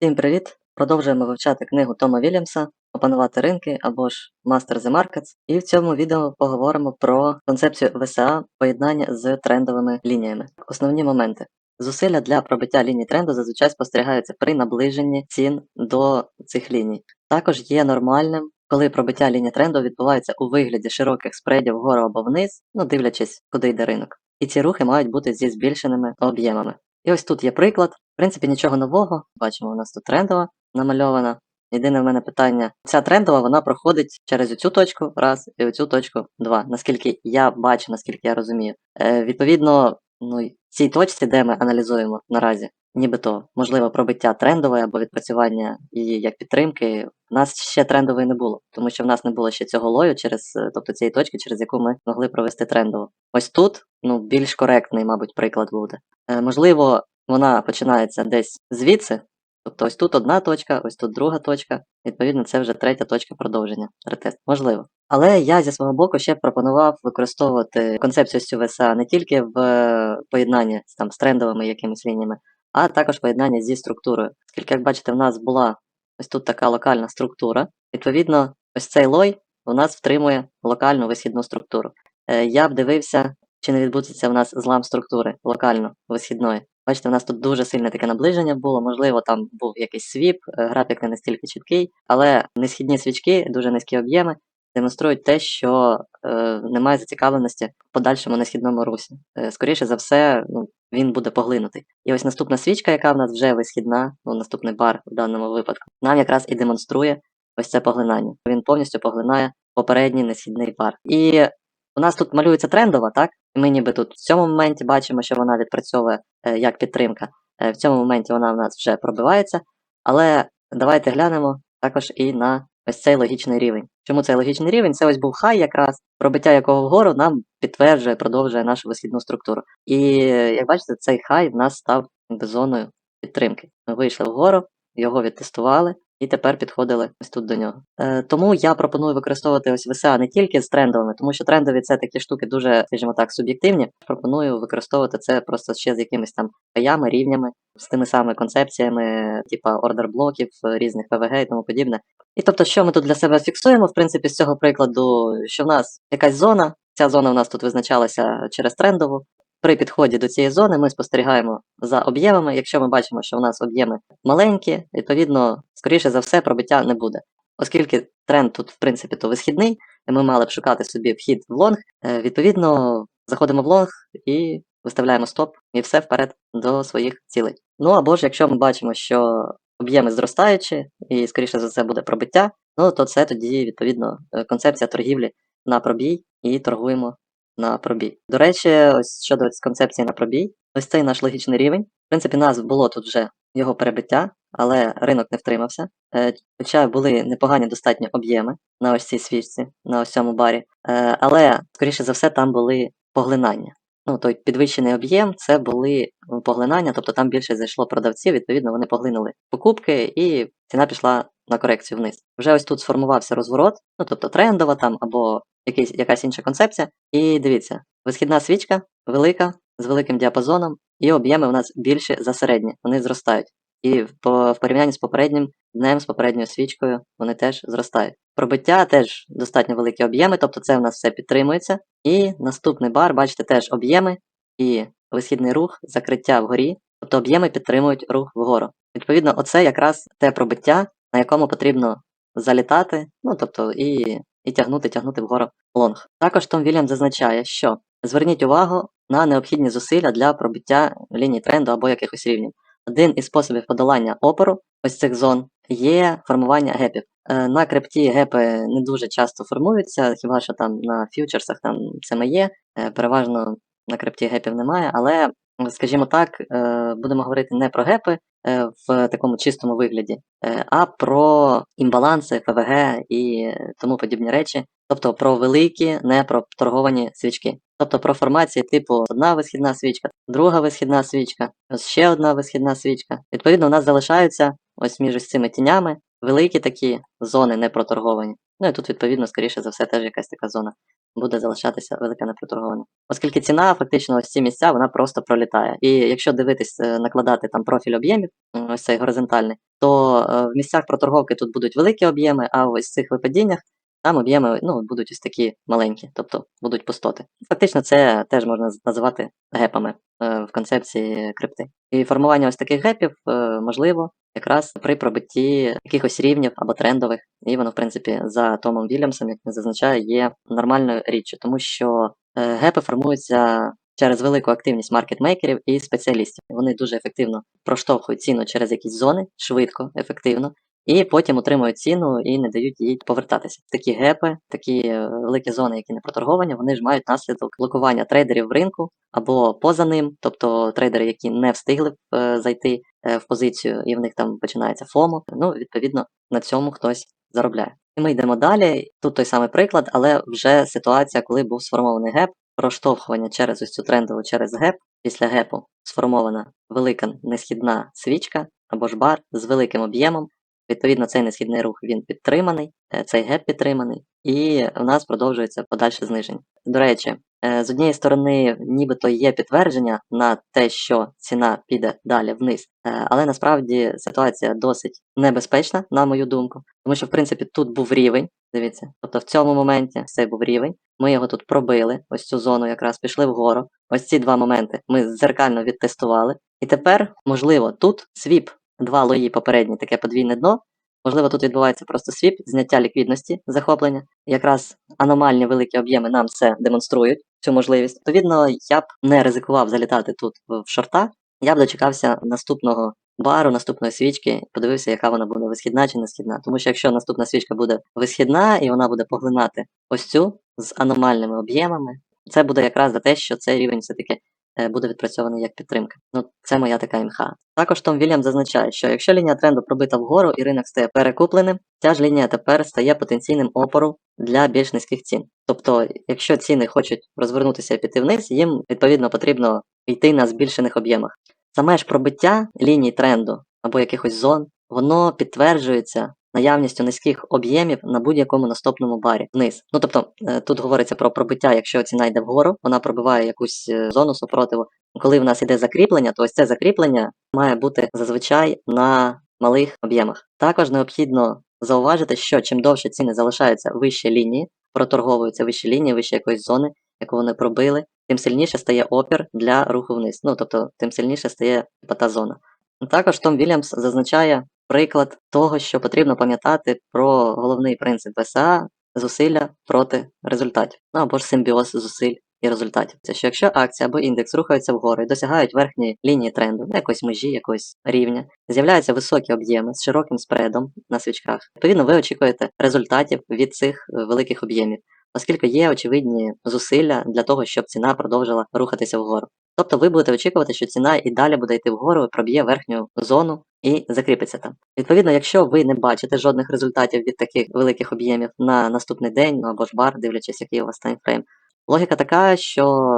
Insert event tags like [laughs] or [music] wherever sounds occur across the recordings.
Всім привіт! Продовжуємо вивчати книгу Тома Вільямса Опанувати ринки або ж Master the Markets. І в цьому відео поговоримо про концепцію ВСА поєднання з трендовими лініями. Основні моменти. Зусилля для пробиття ліній тренду зазвичай спостерігаються при наближенні цін до цих ліній. Також є нормальним, коли пробиття лінії тренду відбувається у вигляді широких спредів вгору або вниз, ну дивлячись, куди йде ринок. І ці рухи мають бути зі збільшеними об'ємами. І ось тут є приклад. Принципі, нічого нового. Бачимо, у нас тут трендова намальована. Єдине в мене питання: ця трендова вона проходить через оцю точку, раз, і оцю точку два. Наскільки я бачу, наскільки я розумію. Е, Відповідно, ну, цій точці, де ми аналізуємо наразі, нібито можливо пробиття трендової або відпрацювання її як підтримки. У нас ще трендової не було, тому що в нас не було ще цього лою через, е, тобто цієї точки, через яку ми могли провести трендову. Ось тут ну, більш коректний, мабуть, приклад буде. Е, можливо, вона починається десь звідси. Тобто ось тут одна точка, ось тут друга точка. Відповідно, це вже третя точка продовження. Ретест. Можливо. Але я зі свого боку ще пропонував використовувати концепцію СЮВСА не тільки в е, поєднанні там, з трендовими якимись лініями, а також поєднання зі структурою. Оскільки, як бачите, в нас була ось тут така локальна структура. Відповідно, ось цей лой у нас втримує локальну висхідну структуру. Е, Я б дивився, чи не відбудеться в нас злам структури локально висхідної. Бачите, в нас тут дуже сильне таке наближення було, можливо, там був якийсь свіп, е, графік не настільки чіткий, але несхідні свічки, дуже низькі об'єми, демонструють те, що е, немає зацікавленості в подальшому несхідному русі. Е, скоріше за все, ну, він буде поглинутий. І ось наступна свічка, яка в нас вже висхідна, ну, наступний бар в даному випадку, нам якраз і демонструє ось це поглинання. Він повністю поглинає попередній несхідний бар. І у нас тут малюється трендова, так? Ми ніби тут в цьому моменті бачимо, що вона відпрацьовує е, як підтримка. Е, в цьому моменті вона в нас вже пробивається. Але давайте глянемо також і на ось цей логічний рівень. Чому цей логічний рівень? Це ось був хай, якраз пробиття якого вгору нам підтверджує, продовжує нашу висхідну структуру. І як бачите, цей хай в нас став зоною підтримки. Ми вийшли вгору, його відтестували. І тепер підходили ось тут до нього. Е, Тому я пропоную використовувати ось ВСА не тільки з трендовими, тому що трендові це такі штуки дуже, скажімо так, суб'єктивні. Пропоную використовувати це просто ще з якимись там паями, рівнями, з тими самими концепціями, типа ордер блоків, різних ПВГ і тому подібне. І тобто, що ми тут для себе фіксуємо, в принципі, з цього прикладу, що в нас якась зона, ця зона в нас тут визначалася через трендову. При підході до цієї зони ми спостерігаємо за об'ємами. Якщо ми бачимо, що у нас об'єми маленькі, відповідно, скоріше за все, пробиття не буде. Оскільки тренд тут, в принципі, то висхідний, і ми мали б шукати собі вхід в лонг, е, відповідно, заходимо в лонг і виставляємо стоп, і все вперед до своїх цілей. Ну або ж, якщо ми бачимо, що об'єми зростаючі, і, скоріше за це, буде пробиття, ну то це тоді, відповідно, е, концепція торгівлі на пробій і торгуємо на пробій. До речі, ось щодо концепції на пробій, ось цей наш логічний рівень. В принципі, нас було тут вже його перебиття, але ринок не втримався. Е, Хоча були непогані достатньо об'єми на ось цій свічці, на ось цьому барі. Е, Але, скоріше за все, там були поглинання. Ну, той підвищений об'єм це були поглинання, тобто там більше зайшло продавців, відповідно, вони поглинули покупки, і ціна пішла на корекцію вниз. Вже ось тут сформувався розворот, ну тобто трендова там або якийсь, якась інша концепція. І дивіться, висхідна свічка велика, з великим діапазоном, і об'єми у нас більше за середні, вони зростають. І в, по, в порівнянні з попереднім днем, з попередньою свічкою, вони теж зростають. Пробиття теж достатньо великі об'єми, тобто це в нас все підтримується. І наступний бар, бачите, теж об'єми і висхідний рух, закриття вгорі, тобто об'єми підтримують рух вгору. Відповідно, оце якраз те пробиття, на якому потрібно залітати, ну тобто і і тягнути, тягнути вгору лонг. Також Том Вільям зазначає, що зверніть увагу на необхідні зусилля для пробиття ліній тренду або якихось рівнів. Один із способів подолання опору ось цих зон є формування гепів. Е, на крипті гепи не дуже часто формуються, хіба що там на фьючерсах там це є. Е, переважно на крипті гепів немає, але, скажімо так, е, будемо говорити не про гепи в такому чистому вигляді, а про імбаланси, ФВГ і тому подібні речі, тобто про великі, не про торговані свічки. Тобто про формації типу одна висхідна свічка, друга висхідна свічка, ось ще одна висхідна свічка. Відповідно, у нас залишаються ось між цими тінями великі такі зони не проторговані. Ну і тут, відповідно, скоріше за все, теж якась така зона буде залишатися велика непроторгована. Оскільки ціна, фактично, ось ці місця, вона просто пролітає. І якщо дивитись, е, накладати там профіль об'ємів, ось цей горизонтальний, то е, в місцях проторговки тут будуть великі об'єми, а ось в цих випадіннях там об'єми ну, будуть ось такі маленькі, тобто будуть пустоти. Фактично, це теж можна називати гепами в концепції крипти. І формування ось таких гепів е, можливо якраз при пробитті якихось рівнів або трендових, і воно, в принципі, за Томом Вільямсом, як він зазначає, є нормальною річчю, тому що е, гепи формуються через велику активність маркетмейкерів і спеціалістів. Вони дуже ефективно проштовхують ціну через якісь зони, швидко, ефективно, і потім утримують ціну і не дають їй повертатися. Такі гепи, такі е, великі зони, які не проторговані, вони ж мають наслідок блокування трейдерів в ринку або поза ним, тобто трейдери, які не встигли е, зайти е, в позицію, і в них там починається ФОМО. Ну, відповідно, на цьому хтось заробляє. І ми йдемо далі. Тут той самий приклад, але вже ситуація, коли був сформований геп, проштовхування через ось цю трендову через геп. Після гепу сформована велика несхідна свічка або ж бар з великим об'ємом. Відповідно, цей несхідний рух він підтриманий, е, цей геп підтриманий, і в нас продовжується подальше зниження. До речі, е, з однієї сторони, нібито є підтвердження на те, що ціна піде далі вниз, е, але насправді ситуація досить небезпечна, на мою думку, тому що в принципі тут був рівень. Дивіться, тобто в цьому моменті цей був рівень. Ми його тут пробили, ось цю зону якраз пішли вгору. Ось ці два моменти ми зеркально відтестували. І тепер, можливо, тут свіп, два лої попередні, таке подвійне дно. Можливо, тут відбувається просто свіп, зняття ліквідності, захоплення. Якраз аномальні великі об'єми нам це демонструють, цю можливість. Відповідно, я б не ризикував залітати тут в шорта. Я б дочекався наступного бару, наступної свічки, подивився, яка вона буде висхідна чи не східна. Тому що якщо наступна свічка буде висхідна і вона буде поглинати ось цю з аномальними об'ємами, це буде якраз за те, що цей рівень все-таки буде відпрацьований як підтримка. Ну, це моя така імха. Також Том Вільям зазначає, що якщо лінія тренду пробита вгору і ринок стає перекупленим, ця ж лінія тепер стає потенційним опором для більш низьких цін. Тобто, якщо ціни хочуть розвернутися і піти вниз, їм відповідно потрібно йти на збільшених об'ємах. Саме ж пробиття ліній тренду або якихось зон, воно підтверджується наявністю низьких об'ємів на будь-якому наступному барі вниз. Ну тобто е, тут говориться про пробиття, якщо ціна йде вгору, вона пробиває якусь е, зону супротиву. Коли в нас іде закріплення, то ось це закріплення має бути зазвичай на малих об'ємах. Також необхідно зауважити, що чим довше ціни залишаються вище лінії, проторговуються вище лінії, вище якоїсь зони, яку вони пробили, тим сильніше стає опір для руху вниз. Ну тобто, тим сильніше стає та зона. Також Том Вільямс зазначає приклад того, що потрібно пам'ятати про головний принцип ВСА зусилля проти результатів, ну або ж симбіоз зусиль і результатів. Це що якщо акція або індекс рухаються вгору і досягають верхньої лінії тренду, ну, якоїсь межі, якогось рівня, з'являються високі об'єми з широким спредом на свічках. Відповідно, ви очікуєте результатів від цих е, великих об'ємів, оскільки є очевидні зусилля для того, щоб ціна продовжила рухатися вгору. Тобто ви будете очікувати, що ціна і далі буде йти вгору, проб'є верхню зону і закріпиться там. Відповідно, якщо ви не бачите жодних результатів від таких великих об'ємів на наступний день, ну або ж бар, дивлячись, який у вас таймфрейм, логіка така, що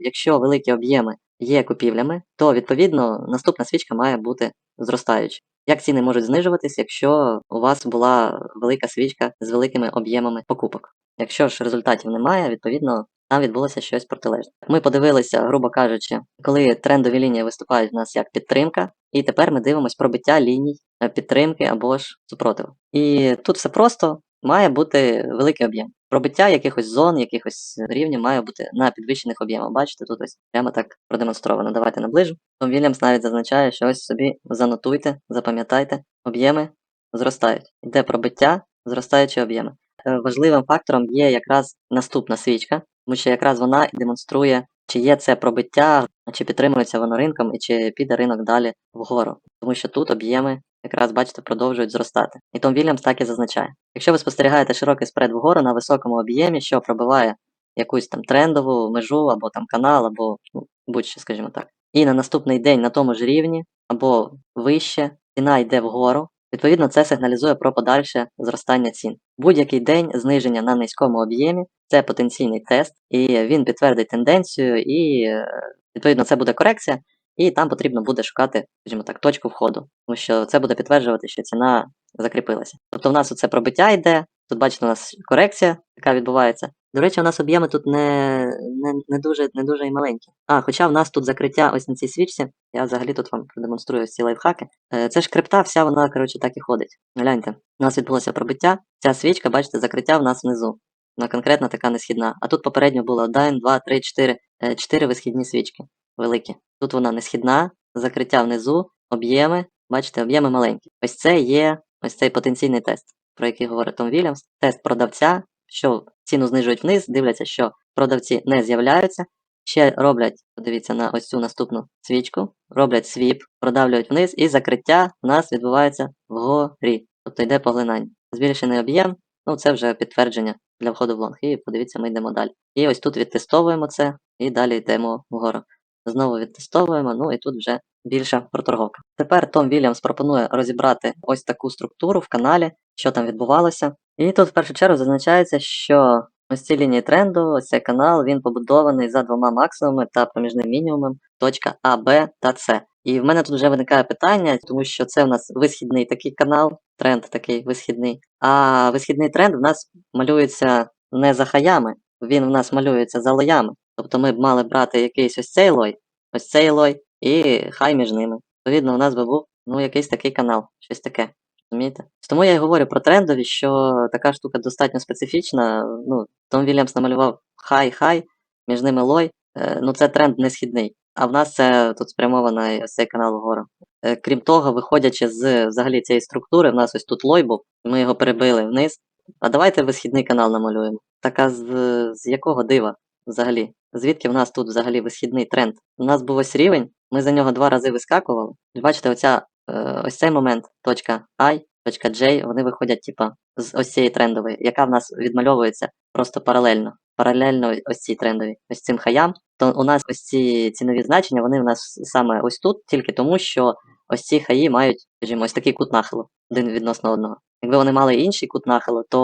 якщо великі об'єми є купівлями, то відповідно наступна свічка має бути зростаюча. Як ціни можуть знижуватись, якщо у вас була велика свічка з великими об'ємами покупок? Якщо ж результатів немає, відповідно там відбулося щось протилежне. Ми подивилися, грубо кажучи, коли трендові лінії виступають в нас як підтримка, і тепер ми дивимося пробиття ліній е, підтримки або ж супротиву. І тут все просто має бути великий об'єм. Пробиття якихось зон, якихось рівнів має бути на підвищених об'ємах. Бачите, тут ось прямо так продемонстровано. Давайте наближу. Том Вільямс навіть зазначає, що ось собі занотуйте, запам'ятайте, об'єми зростають. Йде пробиття, зростаючі об'єми. Е, Важливим фактором є якраз наступна свічка, тому що якраз вона демонструє, чи є це пробиття, чи підтримується воно ринком, і чи піде ринок далі вгору. Тому що тут об'єми якраз, бачите, продовжують зростати. І Том Вільямс так і зазначає. Якщо ви спостерігаєте широкий спред вгору на високому об'ємі, що пробиває якусь там трендову межу, або там канал, або ну, будь-що, скажімо так. І на наступний день на тому ж рівні, або вище, ціна йде вгору, Відповідно, це сигналізує про подальше зростання цін. Будь-який день зниження на низькому об'ємі це потенційний тест, і він підтвердить тенденцію, і е, відповідно це буде корекція, і там потрібно буде шукати, скажімо так, точку входу, тому що це буде підтверджувати, що ціна закріпилася. Тобто в нас оце пробиття йде, Тут бачите, у нас корекція, яка відбувається. До речі, у нас об'єми тут не, не, не, дуже, не дуже і маленькі. А, хоча в нас тут закриття ось на цій свічці, я взагалі тут вам продемонструю ці лайфхаки. Е, Це ж крипта, вся вона, коротше, так і ходить. Гляньте, у нас відбулося пробиття. Ця свічка, бачите, закриття в нас внизу. Вона конкретно така несхідна. А тут попередньо було 1, 2, 3, 4, 4 висхідні свічки великі. Тут вона несхідна, закриття внизу, об'єми. Бачите, об'єми маленькі. Ось це є ось цей потенційний тест, про який говорить Том Вільямс. Тест продавця, що ціну знижують вниз, дивляться, що продавці не з'являються. Ще роблять, подивіться на ось цю наступну свічку, роблять свіп, продавлюють вниз, і закриття у нас відбувається вгорі. Тобто йде поглинання. Збільшений об'єм, ну це вже підтвердження для входу в лонг. І подивіться, ми йдемо далі. І ось тут відтестовуємо це, і далі йдемо вгору. Знову відтестовуємо, ну і тут вже більша проторговка. Тепер Том Вільямс пропонує розібрати ось таку структуру в каналі, що там відбувалося. І тут в першу чергу зазначається, що ось ці лінії тренду, ось цей канал, він побудований за двома максимумами та проміжним мінімумом точка А, Б та С. І в мене тут вже виникає питання, тому що це в нас висхідний такий канал, тренд такий висхідний. А висхідний тренд в нас малюється не за хаями, він в нас малюється за лоями. Тобто ми б мали брати якийсь ось цей лой, ось цей лой і хай між ними. Відповідно, у нас би був ну, якийсь такий канал, щось таке. Розумієте? Тому я і говорю про трендові, що така штука достатньо специфічна. Ну, Том Вільямс намалював хай-хай, між ними лой. Е, ну це тренд не східний. А в нас це тут спрямовано ось цей канал вгору. Е, крім того, виходячи з взагалі цієї структури, в нас ось тут лой був, ми його перебили вниз. А давайте висхідний канал намалюємо. Така з, з якого дива взагалі? Звідки в нас тут взагалі висхідний тренд? У нас був ось рівень, ми за нього два рази вискакували. Бачите, оця, ось цей момент, точка I, точка J, вони виходять, типа, з ось цієї трендової, яка в нас відмальовується просто паралельно. Паралельно ось цій трендовій, ось цим хаям, то у нас ось ці цінові значення, вони в нас саме ось тут, тільки тому, що ось ці хаї мають, скажімо, ось такий кут нахилу один відносно одного. Якби вони мали інший кут нахилу, то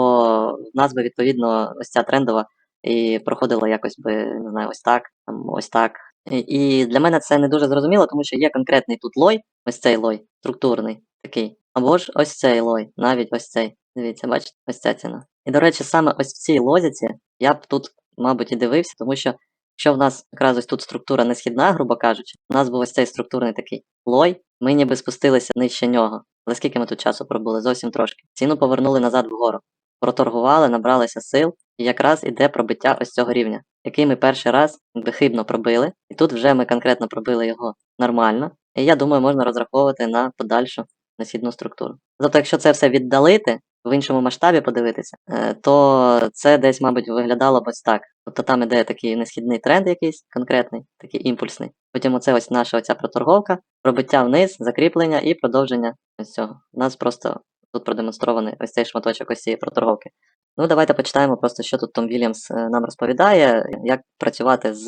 в нас би відповідно ось ця трендова і проходила якось би, не знаю, ось так, там, ось так. І, і для мене це не дуже зрозуміло, тому що є конкретний тут лой, ось цей лой, структурний такий. Або ж ось цей лой, навіть ось цей. Дивіться, бачите, ось ця ціна. І, до речі, саме ось в цій лозіці я б тут, мабуть, і дивився, тому що якщо в нас якраз ось тут структура не східна, грубо кажучи, у нас був ось цей структурний такий лой, ми ніби спустилися нижче нього. Але скільки ми тут часу пробули? Зовсім трошки. Ціну повернули назад вгору. Проторгували, набралися сил, якраз іде пробиття ось цього рівня, який ми перший раз хибно пробили, і тут вже ми конкретно пробили його нормально. І я думаю, можна розраховувати на подальшу несхідну структуру. Тобто, якщо це все віддалити, в іншому масштабі подивитися, е, то це десь, мабуть, виглядало б ось так. Тобто там іде такий несхідний тренд якийсь конкретний, такий імпульсний. Потім оце ось наша оця проторговка, пробиття вниз, закріплення і продовження ось цього. У нас просто тут продемонстрований ось цей шматочок ось цієї проторговки. Ну, давайте почитаємо просто, що тут Том Вільямс е, нам розповідає, як працювати з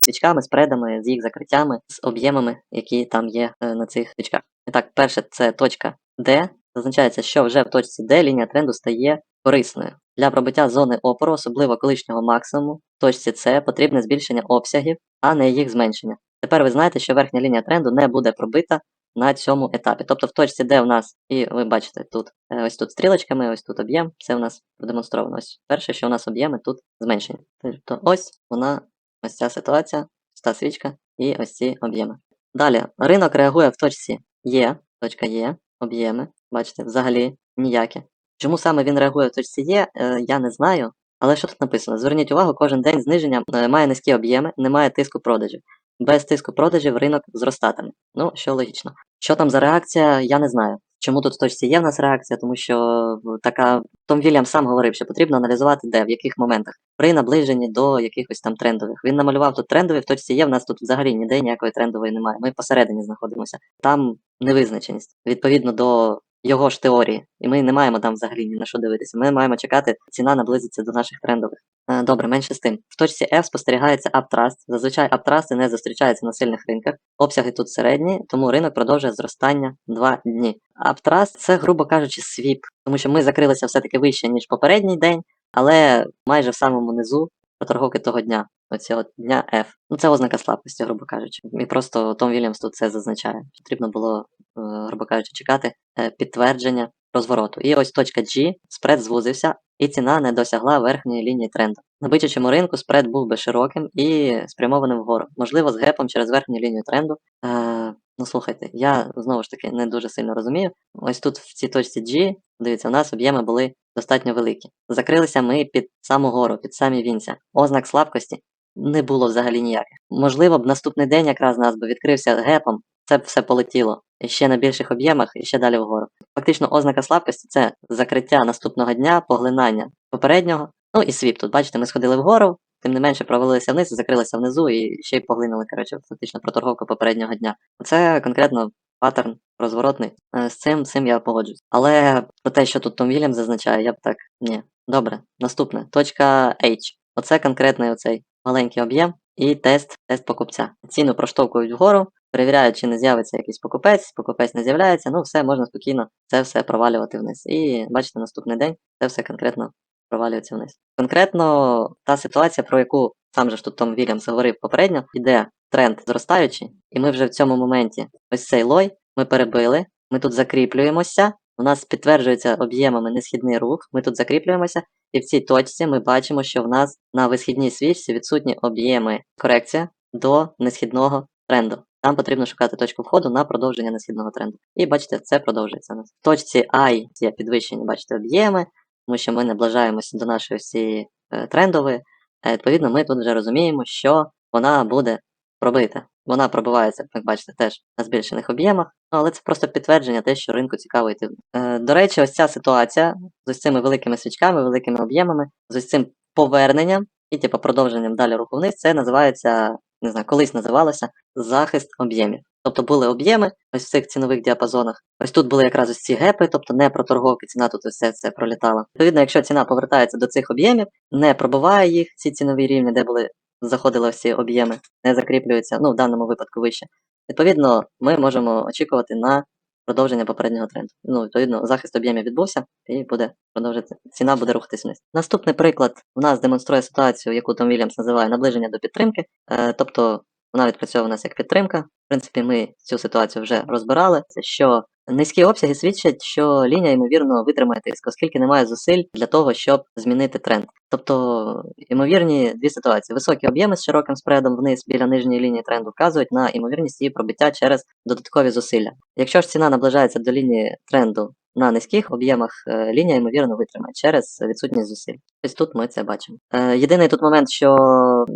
свічками, з предами, з їх закриттями, з об'ємами, які там є е, на цих свічках. І так, перше, це точка D. Зазначається, що вже в точці D лінія тренду стає корисною. Для пробиття зони опору, особливо колишнього максимуму, в точці C потрібне збільшення обсягів, а не їх зменшення. Тепер ви знаєте, що верхня лінія тренду не буде пробита на цьому етапі. Тобто в точці, де в нас, і ви бачите тут, е, ось тут стрілочками, ось тут об'єм, це у нас продемонстровано. Ось перше, що у нас об'єми тут зменшені. Тобто ось вона, ось ця ситуація, ось та свічка і ось ці об'єми. Далі, ринок реагує в точці Є, точка Є, об'єми, бачите, взагалі ніякі. Чому саме він реагує в точці Є, е, я не знаю. Але що тут написано? Зверніть увагу, кожен день зниження е, має низькі об'єми, немає тиску продажів. Без тиску продажів ринок зростатиме. Ну, що логічно. Що там за реакція, я не знаю. Чому тут в точці є в нас реакція, тому що така Том Вільям сам говорив, що потрібно аналізувати де, в яких моментах, при наближенні до якихось там трендових. Він намалював тут трендові, в точці є, в нас тут взагалі ніде ніякої трендової немає. Ми посередині знаходимося. Там невизначеність відповідно до його ж теорії, і ми не маємо там взагалі ні на що дивитися. Ми маємо чекати, ціна наблизиться до наших трендових. Е, Добре, менше з тим. В точці F спостерігається аптраст. Зазвичай аптрасти не зустрічаються на сильних ринках. Обсяги тут середні, тому ринок продовжує зростання 2 дні. Аптраст це, грубо кажучи, свіп, тому що ми закрилися все-таки вище, ніж попередній день, але майже в самому низу проторговки того дня, оцього дня F. Ну це ознака слабкості, грубо кажучи. І просто Том Вільямс тут це зазначає. Потрібно було, е, грубо кажучи, чекати е, підтвердження розвороту. І ось точка G, спред звузився, і ціна не досягла верхньої лінії тренду. На бичачому ринку спред був би широким і спрямованим вгору, можливо, з гепом через верхню лінію тренду. Е, ну слухайте, я знову ж таки не дуже сильно розумію. Ось тут в цій точці G, дивіться, у нас об'єми були достатньо великі. Закрилися ми під саму гору, під самі вінця. Ознак слабкості не було взагалі ніяких. Можливо, б наступний день якраз нас би відкрився гепом, це б все полетіло і ще на більших об'ємах і ще далі вгору. Фактично, ознака слабкості це закриття наступного дня, поглинання попереднього. Ну і свіп тут, бачите, ми сходили вгору, тим не менше провалилися вниз, закрилися внизу і ще й поглинули, коротше, фактично проторговку попереднього дня. Це конкретно паттерн розворотний. Е, З цим, з цим я погоджуюсь. Але про те, що тут Том Вільям зазначає, я б так. Ні. Добре, наступне. Точка H. Оце конкретний оцей маленький об'єм і тест, тест покупця. Ціну проштовхують вгору, перевіряють, чи не з'явиться якийсь покупець, покупець не з'являється, ну все, можна спокійно це все провалювати вниз. І бачите, наступний день це все конкретно провалюється вниз. Конкретно та ситуація, про яку сам же ж тут Том Вільямс говорив попередньо, іде тренд зростаючий, і ми вже в цьому моменті ось цей лой ми перебили, ми тут закріплюємося, у нас підтверджується об'ємами несхідний рух, ми тут закріплюємося, і в цій точці ми бачимо, що в нас на висхідній свічці відсутні об'єми корекція до несхідного тренду. Нам потрібно шукати точку входу на продовження несхідного тренду. І бачите, це продовжується у нас. В точці I є підвищені, бачите, об'єми, тому що ми наближаємося до нашої всієї е, трендової. Е, відповідно, ми тут вже розуміємо, що вона буде пробита. Вона пробивається, як бачите, теж на збільшених об'ємах, ну, але це просто підтвердження те, що ринку цікаво йти. Е, до речі, ось ця ситуація з ось цими великими свічками, великими об'ємами, з ось цим поверненням і типу, продовженням далі руху вниз, це називається, не знаю, колись називалося захист об'ємів. Тобто були об'єми ось в цих цінових діапазонах. Ось тут були якраз ось ці гепи, тобто не проторговки, ціна тут це, це пролітала. Відповідно, якщо ціна повертається до цих об'ємів, не пробиває їх, ці цінові рівні, де були заходили всі об'єми, не закріплюються, ну в даному випадку вище. Відповідно, ми можемо очікувати на продовження попереднього тренду. Ну, відповідно, захист об'ємів відбувся і буде продовжити. Ціна буде рухатись вниз. Наступний приклад у нас демонструє ситуацію, яку Том Вільямс називає наближення до підтримки. Е, тобто вона відпрацьовує нас як підтримка. В принципі, ми цю ситуацію вже розбирали. Що низькі обсяги свідчать, що лінія ймовірно витримає тиск, оскільки немає зусиль для того, щоб змінити тренд. Тобто, ймовірні дві ситуації: високі об'єми з широким спредом вниз біля нижньої лінії тренду вказують на ймовірність її пробиття через додаткові зусилля. Якщо ж ціна наближається до лінії тренду на низьких об'ємах, е, лінія ймовірно витримає через відсутність зусиль. Ось тут ми це бачимо. Е, єдиний тут момент, що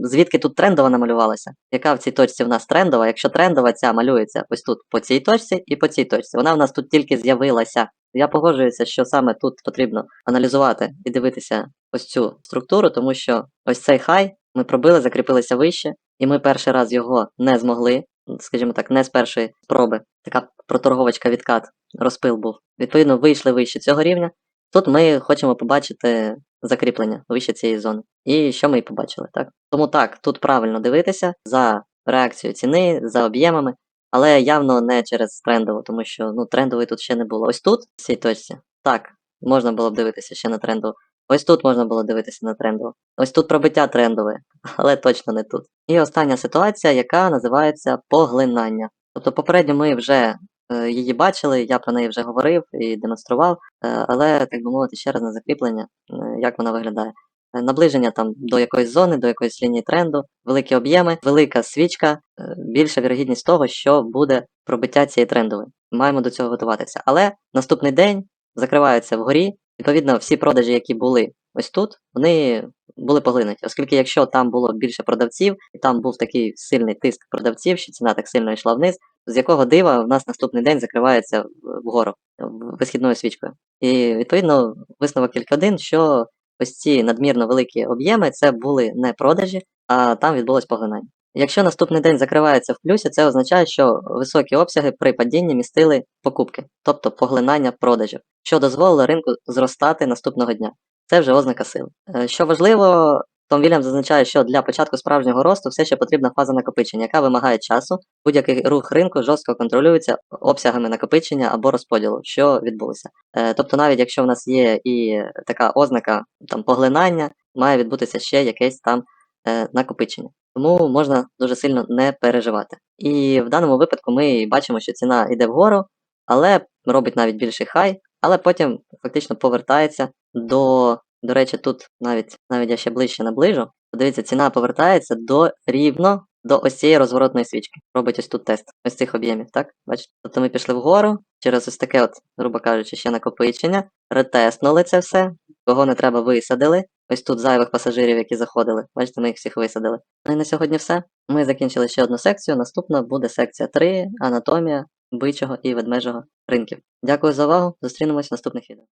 звідки тут трендова намалювалася, яка в цій точці в нас трендова, якщо трендова ця малюється ось тут по цій точці і по цій точці. Вона в нас тут тільки з'явилася. Я погоджуюся, що саме тут потрібно аналізувати і дивитися ось цю структуру, тому що ось цей хай ми пробили, закріпилися вище, і ми перший раз його не змогли, скажімо так, не з першої спроби. Така проторговочка відкат, розпил був. Відповідно, вийшли вище цього рівня. Тут ми хочемо побачити закріплення вище цієї зони. І що ми і побачили, так? Тому так, тут правильно дивитися за реакцією ціни, за об'ємами, але явно не через трендову, тому що ну, трендової тут ще не було. Ось тут, в цій точці, так, можна було б дивитися ще на трендову. Ось тут можна було дивитися на трендову. Ось тут пробиття трендове, [laughs] але точно не тут. І остання ситуація, яка називається поглинання. Тобто попередньо ми вже її бачили, я про неї вже говорив і демонстрував, е, але, так би мовити, ще раз на закріплення, е, як вона виглядає. Е, Наближення там до якоїсь зони, до якоїсь лінії тренду, великі об'єми, велика свічка, е, більша вірогідність того, що буде пробиття цієї трендової. Маємо до цього готуватися. Але наступний день закриваються вгорі. Відповідно, всі продажі, які були ось тут, вони були поглинуті. Оскільки якщо там було більше продавців, і там був такий сильний тиск продавців, що ціна так сильно йшла вниз, з якого дива в нас наступний день закривається вгору висхідною свічкою. І відповідно висновок тільки один, що ось ці надмірно великі об'єми це були не продажі, а там відбулось поглинання. Якщо наступний день закривається в плюсі, це означає, що високі обсяги при падінні містили покупки, тобто поглинання продажів, що дозволило ринку зростати наступного дня. Це вже ознака сили. Е, Що важливо, Том Вільям зазначає, що для початку справжнього росту все ще потрібна фаза накопичення, яка вимагає часу. Будь-який рух ринку жорстко контролюється обсягами накопичення або розподілу, що відбулося. Е, Тобто, навіть якщо в нас є і така ознака там поглинання, має відбутися ще якесь там е, накопичення. Тому можна дуже сильно не переживати. І в даному випадку ми бачимо, що ціна йде вгору, але робить навіть більший хай, але потім фактично повертається до. До речі, тут навіть навіть я ще ближче наближу. Подивіться, ціна повертається до рівно до ось цієї розворотної свічки. Робить ось тут тест, ось цих об'ємів, так? Бачите? Тобто ми пішли вгору через ось таке, от, грубо кажучи, ще накопичення, ретеснули це все, кого не треба висадили. Ось тут зайвих пасажирів, які заходили. Бачите, ми їх всіх висадили. Ну і на сьогодні все. Ми закінчили ще одну секцію. Наступна буде секція 3, анатомія бичого і ведмежого ринків. Дякую за увагу. Зустрінемось в наступних відео.